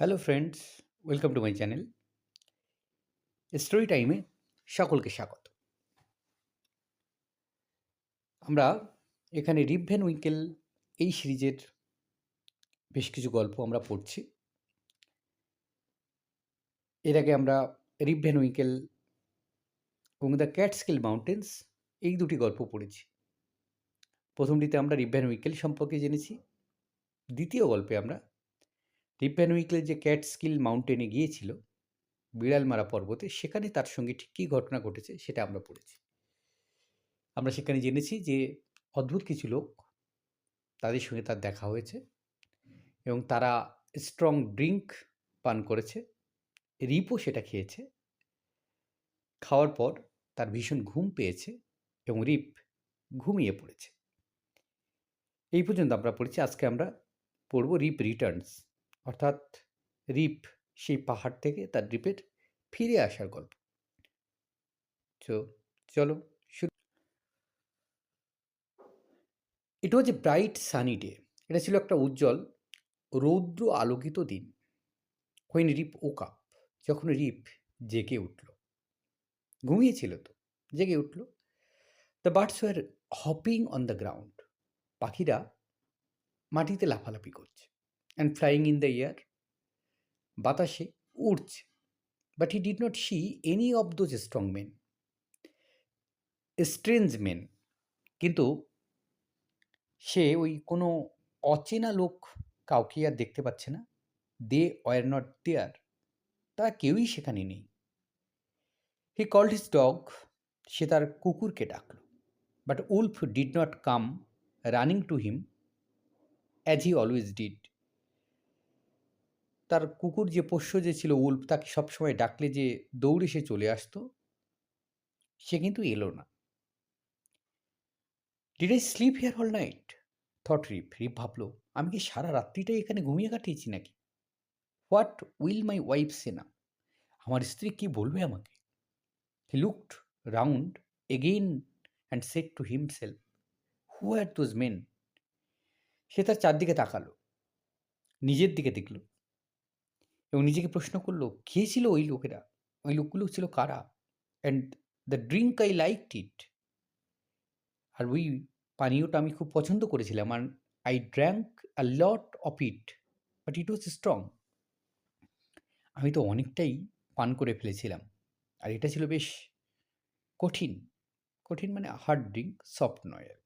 Hello friends welcome to my channel story টাইমে সকলকে স্বাগত। আমরা এখানে রিপ ভ্যান উইঙ্কেল এই সিরিজের বেশ কিছু গল্প আমরা পড়ছি। এর আগে আমরা রিপ ভ্যান উইঙ্কেল এবং দ্য ক্যাটস্কিল মাউন্টেন্স এই দুটি গল্প পড়েছি। প্রথমটিতে আমরা রিপ ভ্যান উইঙ্কেল সম্পর্কে জেনেছি, দ্বিতীয় গল্পে আমরা রিপ উইকলে যে ক্যাটস্কিল মাউন্টেনে গিয়েছিল বিড়াল মারা পর্বতে, সেখানে তার সঙ্গে ঠিক কী ঘটনা ঘটেছে সেটা আমরা পড়েছি। আমরা সেখানে জেনেছি যে অদ্ভুত কিছু লোক তাদের সঙ্গে তার দেখা হয়েছে এবং তারা স্ট্রং ড্রিঙ্ক পান করেছে রিপও সেটা খেয়েছে, খাওয়ার পর তার ভীষণ ঘুম পেয়েছে এবং রিপ ঘুমিয়ে পড়েছে। এই পর্যন্ত আমরা পড়েছি, আজকে আমরা পড়ব রিপ রিটার্নস। অর্থাৎ রিপ সেই পাহাড় থেকে তার রিপের ফিরে আসার গল্প। তো চলো শুরু it was a bright sunny day. এটা ছিল একটা উজ্জ্বল, রৌদ্র আলোকিত দিন। হোয়েন রিপ ও কাপ যখন রিপ জেগে উঠল। ঘুমিয়েছিল তো, জেগে উঠল। The birds were hopping on the ground পাখিরা মাটিতে লাফালাফি করছে। And flying in the air বাতাসে উড়ছে but he did not see any of those strong men strange men কিন্তু সে ওই কোনো অচেনা লোক কাউকে আর দেখতে পাচ্ছে না। দে ওয়ার নট দেয়ার তারা কেউই সেখানে নেই। হি কল্ড হিজ ডগ সে তার কুকুরকে ডাকল। But Wolf did not come running to him as he always did তার কুকুর যে পোষ্য যে ছিল উল্ফ, তাকে সবসময় ডাকলে যে দৌড়ে সে চলে আসতো, সে কিন্তু এলো না। Did I sleep here all night thought Rip Rip ভাবলো, আমি কি সারা রাত্রিটাই এখানে ঘুমিয়ে কাটিয়েছি নাকি? What will my wife say না আমার স্ত্রী কি বলবে আমাকে? He looked round again and said to himself who are those men সে তার চারদিকে তাকালো, নিজের দিকে দেখল। এবং নিজেকে প্রশ্ন করল, কে ছিল ওই লোকেরা? ওই লোকগুলো ছিল কারা? And the drink I like it আর ওই পানীয়টা আমি খুব পছন্দ করেছিলাম আর I drank a lot of it but it was strong আমি তো অনেকটাই পান করে ফেলেছিলাম। আর এটা ছিল বেশ কঠিন কঠিন মানে হার্ড ড্রিঙ্ক সফট নয় আর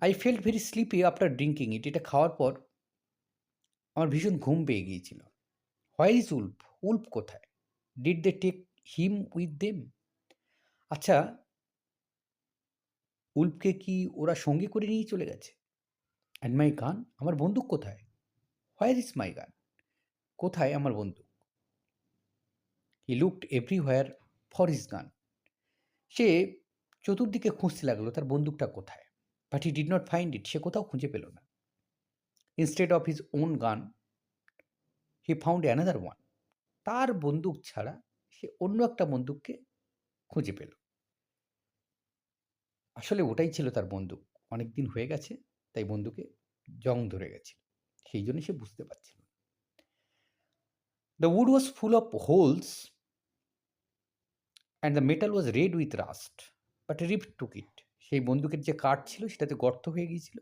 I felt very sleepy after drinking it এটা খাওয়ার পর আমার ভীষণ ঘুম পেয়ে গিয়েছিল। Where is Wolf? উল্ফ কোথায়? Did they take him with them আচ্ছা উল্ফকে কি ওরা সঙ্গে করে নিয়ে চলে গেছে? অ্যান্ড মাই গান আমার বন্দুক কোথায়? হোয়ার ইজ মাই গান কোথায় আমার বন্দুক? He looked everywhere for his gun সে চতুর্দিকে খুঁজতে লাগল তার বন্দুকটা কোথায়? But he did not find it সে কোথাও খুঁজে পেল না। ইনস্টেড অফ হিজ ওন গান হি ফাউন্ড অ্যানাদার ওয়ান তার বন্দুক ছাড়া সে অন্য একটা বন্দুককে খুঁজে পেল। আসলে ওটাই ছিল তার বন্দুক। অনেক দিন হয়ে গেছে, তাই বন্দুকে জং ধরে গেছিল। সেই জন্য সে বুঝতে পারছিল the wood was full of holes and the metal was red with rust but Rip took it সেই বন্দুকের যে কাঠ ছিল, সেটাতে গর্ত হয়ে গিয়েছিল।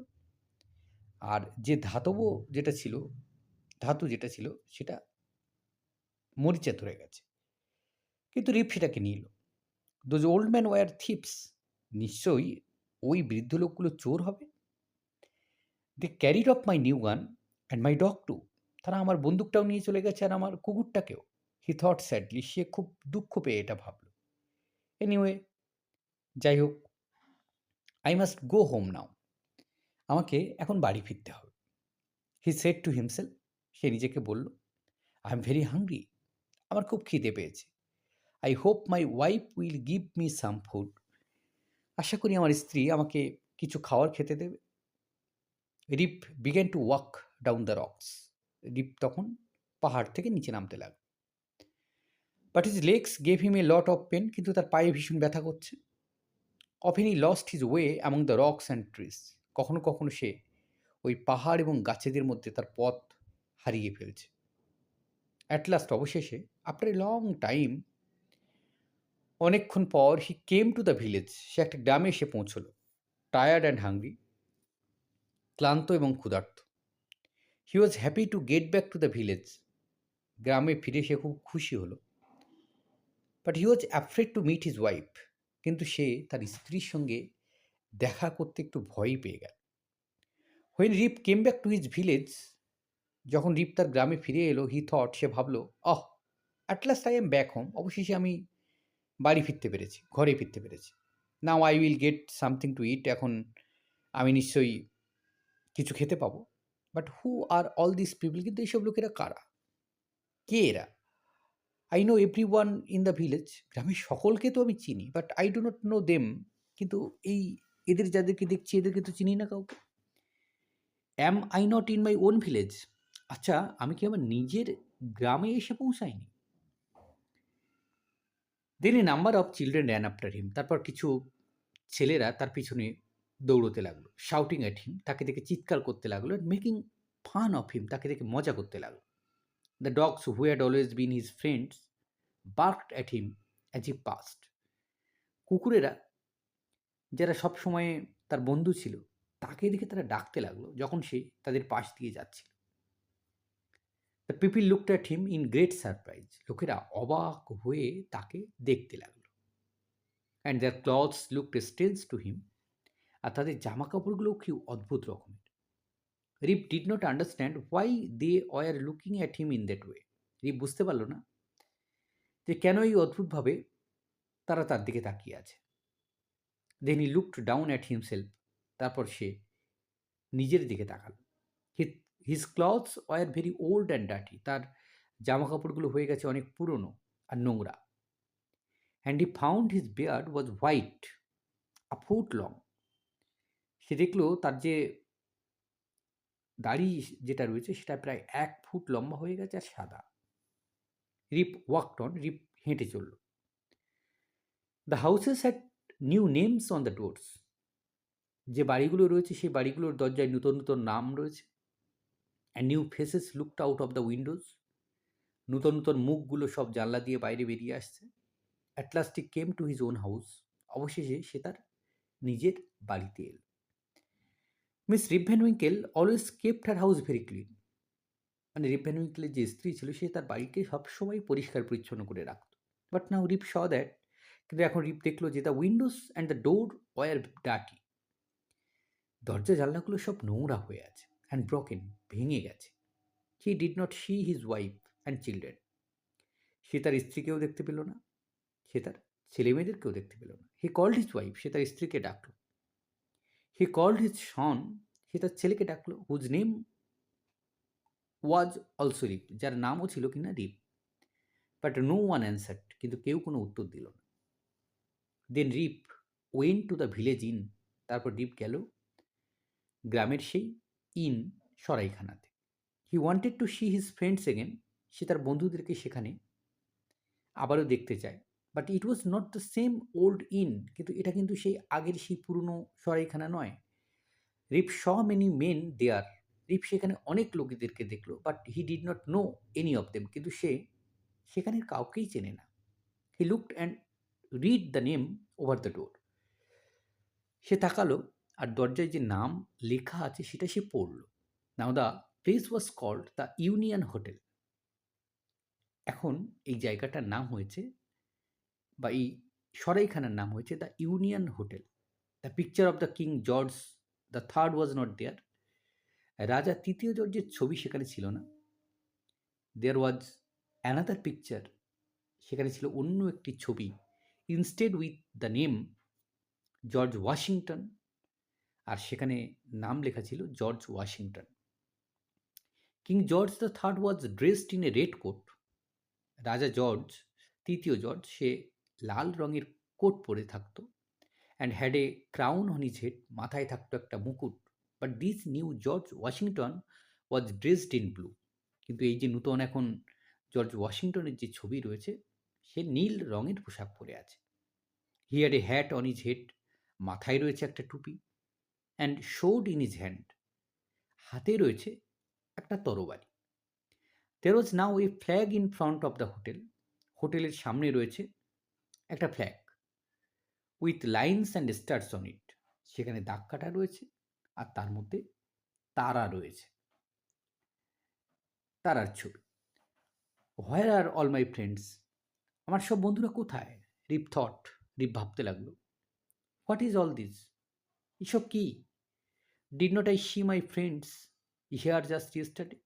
আর যে ধাতব যেটা ছিল, ধাতু যেটা ছিল, সেটা মরিচা ধরে গেছে। কিন্তু রিপ সেটাকে নিল those old man were thieves নিশ্চয়ই ওই বৃদ্ধ লোকগুলো চোর হবে? They carried off my new gun and my dog too তারা আমার বন্দুকটাও নিয়ে চলে গেছে আর আমার কুকুরটাকেও। হি থট স্যাডলি সে খুব দুঃখ পেয়ে এটা ভাবল। এনিওয়ে যাই হোক I must go home now আমাকে এখন বাড়ি ফিরতে হবে। হি সেট টু হিমসেল সে নিজেকে বলল আই এম ভেরি হাংরি আমার খুব খিদে পেয়েছে। I hope my wife will give me some food আশা করি আমার স্ত্রী আমাকে কিছু খাওয়ার খেতে দেবে। Rip began to walk down the rocks Rip তখন পাহাড় থেকে নিচে নামতে লাগল। But his legs gave him a lot of pain কিন্তু তার পায়ে ভীষণ ব্যথা করছে। Often he lost his way among the rocks and trees কখনো কখনো সে ওই পাহাড় এবং গাছেদের মধ্যে তার পথ হারিয়ে ফেলছে। অ্যাট লাস্ট অবশেষে আফটার এ লং টাইম অনেকক্ষণ পর he came to the village সে একটা গ্রামে এসে পৌঁছলো। টায়ার্ড অ্যান্ড হাংরি ক্লান্ত এবং ক্ষুধার্ত। He was happy to get back to the village গ্রামে ফিরে সে খুব খুশি হলো। But he was afraid to meet his wife কিন্তু সে তার স্ত্রীর সঙ্গে দেখা করতে একটু ভয়ই পেয়ে গেল। When Rip came back to his village যখন রিপ তার গ্রামে ফিরে এলো হি থট সে ভাবলো অহ at last I am back home অবশেষে আমি বাড়ি ফিরতে পেরেছি, ঘরে ফিরতে পেরেছি। Now I will get something to eat এখন আমি নিশ্চয়ই কিছু খেতে পাবো। But who are all this people কিন্তু এইসব লোকেরা কারা? কে এরা? I know everyone in the village গ্রামের সকলকে তো আমি চিনি but I do not know them কিন্তু এই এদের যাদেরকে দেখছি এদেরকে তো চিনি না কাউকে। Am I not in my own village আচ্ছা আমি কি আমার নিজের গ্রামে এসে পৌঁছাইনি? Then a number of children ran after him তারপর কিছু ছেলেরা তার পিছনে দৌড়তে লাগল শাউটিং অ্যাট হিম তাকে দেখে চিৎকার করতে লাগল and making fun of him তাকে দেখে মজা করতে লাগল। The dogs who had always been his friends barked at him as he passed কুকুরেরা যারা সব সময় তার বন্ধু ছিল, তাকে দেখে তারা ডাকতে লাগল যখন সে তাদের পাশ দিয়ে যাচ্ছিল। The people looked at him in great surprise লোকেরা অবাক হয়ে তাকে দেখতে লাগল। And their clothes looked strange to him আর তাদের জামা কাপড়গুলোও কি অদ্ভুত রকমের। Rip did not understand why they were looking at him in that way Rip বুঝতে পারল না যে কেন এই অদ্ভুতভাবে তারা তার দিকে তাকিয়ে আছে। Then he looked down at himself তারপর সে নিজের দিকে তাকাল। His clothes were very old and ডাটি তার জামা কাপড়গুলো হয়ে গেছে অনেক পুরনো আর নোংরা। And he found his beard was white a foot long সে দেখল তার যে দাড়ি যেটা রয়েছে সেটা প্রায় এক ফুট লম্বা হয়ে গেছে আর সাদা। রিপ ওয়াকটন রিপ হেঁটে চলল। The houses had new names on the doors যে বাড়িগুলো রয়েছে, সেই বাড়িগুলোর দরজায় নূতন নতুন নাম রয়েছে and new faces looked out of the windows নূতন নতুন মুখগুলো সব জানলা দিয়ে বাইরে বেরিয়ে আসছে। At last he came to his own house অবশেষে সে তার নিজের বাড়িতে এল। Mrs Rip Van Winkle always kept her house very clean মানে রিভেন উইঙ্কেলের যে স্ত্রী ছিল, সে তার বাড়িকে সবসময় পরিষ্কার পরিচ্ছন্ন করে রাখত। But now rib Shaw that কিন্তু এখন রিপ দেখল যে the windows and the door were ডাটি দরজা জানলাগুলো সব নোংরা হয়ে আছে অ্যান্ড ব্রকেন ভেঙে গেছে। He did not see his wife and children. সে তার স্ত্রীকেও দেখতে পেল না, সে তার ছেলে মেয়েদেরকেও দেখতে পেল না। হি কল্ড হিজ ওয়াইফ, সে তার স্ত্রীকে ডাকলো। হি কল্ড হিজ সন, সে তার ছেলেকে ডাকলো, whose name was also Rip, যার নামও ছিল কিনা Rip. But no one answer কিন্তু কেউ কোনো উত্তর দিল না। Then Rip went to the village inn তারপর রিপ গেল গ্রামের সেই inn সরাইখানাতে। He wanted to see his friends again সে তার বন্ধুদেরকে সেখানে আবারও দেখতে চায় but it was not the same old inn কিন্তু এটা কিন্তু সেই আগের সেই পুরনো সরাইখানা নয়। রিপ শ মেনি মেন দেয়ার রিপ সেখানে অনেক লোকেদেরকে দেখল but he did not know any of them কিন্তু সে সেখানের কাউকেই চেনে না। He looked and read the name over the door সে তাকালো আর দরজায় যে নাম লেখা আছে সেটা সে পড়ল। Now the place was called the Union Hotel এখন এই জায়গাটার নাম হয়েছে বা এই সরাইখানার নাম হয়েছে the Union Hotel the picture of the King George the Third was not there রাজা তৃতীয় জর্জের ছবি সেখানে ছিল না। দেয়ার ওয়াজ অ্যানাদার পিকচার সেখানে ছিল অন্য একটি ছবি। Instead with the name George Washington আর সেখানে নাম লেখা ছিল George Washington King George the Third was dressed in a red coat রাজা জর্জ তৃতীয় জর্জ সে লাল রঙের কোট পরে থাকতো and had a crown on head মাথায় থাকতো একটা মুকুট but this new George Washington was dressed in blue কিন্তু এই যে নূতন এখন জর্জ ওয়াশিংটনের যে ছবি রয়েছে সে নীল রঙের পোশাক পরে আছে। He had a hat on his head মাথায় রয়েছে একটা টুপি and showed in his hand হাতে রয়েছে একটা তরবারি। There was now a flag in front of the hotel. হোটেলের সামনে রয়েছে একটা flag with lines and stars on it সেখানে দাগ কাটা রয়েছে আর তার মধ্যে তারা রয়েছে। তারার ছবি। Where are all my friends আমার সব বন্ধুরা কোথায়? রিপ থট, রিপ ভাবতে লাগল। What is all this? এসব কি? Did not I see my friends? Here just yesterday?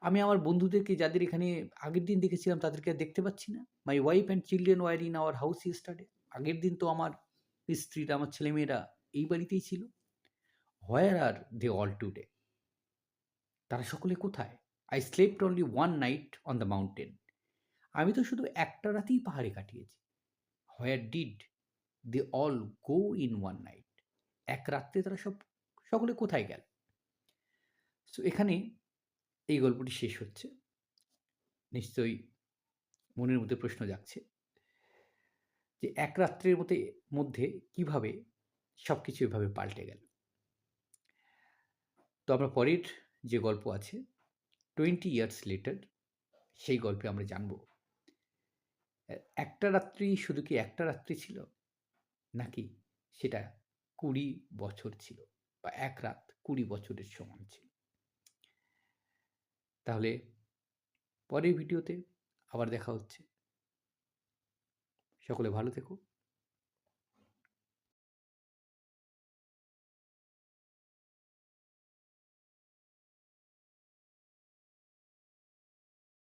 আমি আমার বন্ধুদেরকে যাদের এখানে আগের দিন দেখেছিলাম তাদেরকে আর দেখতে পাচ্ছি না। My wife and children were in our house yesterday. আগের দিন তো আমার স্ত্রীরা, আমার ছেলেমেয়েরা এই বাড়িতেই ছিল। Where are they all today? তারা সকলে কোথায়? I slept only one night on the mountain. আমি তো শুধু একটা রাতেই পাহাড়ে কাটিয়েছি। Where did they all go in one night এক রাত্রে তারা সব, সকলে কোথায় গেল? সো এখানে এই গল্পটি শেষ হচ্ছে। নিশ্চয়ই মনের মধ্যে প্রশ্ন জাগছে যে এক রাত্রের মধ্যে মধ্যে কীভাবে সব কিছু এভাবে পাল্টে গেল? তো আমরা পরের যে গল্প আছে টোয়েন্টি ইয়ার্স লেটার সেই গল্পে আমরা জানব একটা রাত্রি শুধু কি একটা রাত্রি ছিল? নাকি সেটা কুড়ি বছর ছিল বা এক রাত কুড়ি বছরের সমান ছিল? তাহলে পরের ভিডিওতে আবার দেখা হচ্ছে। সকলে ভালো থেকো।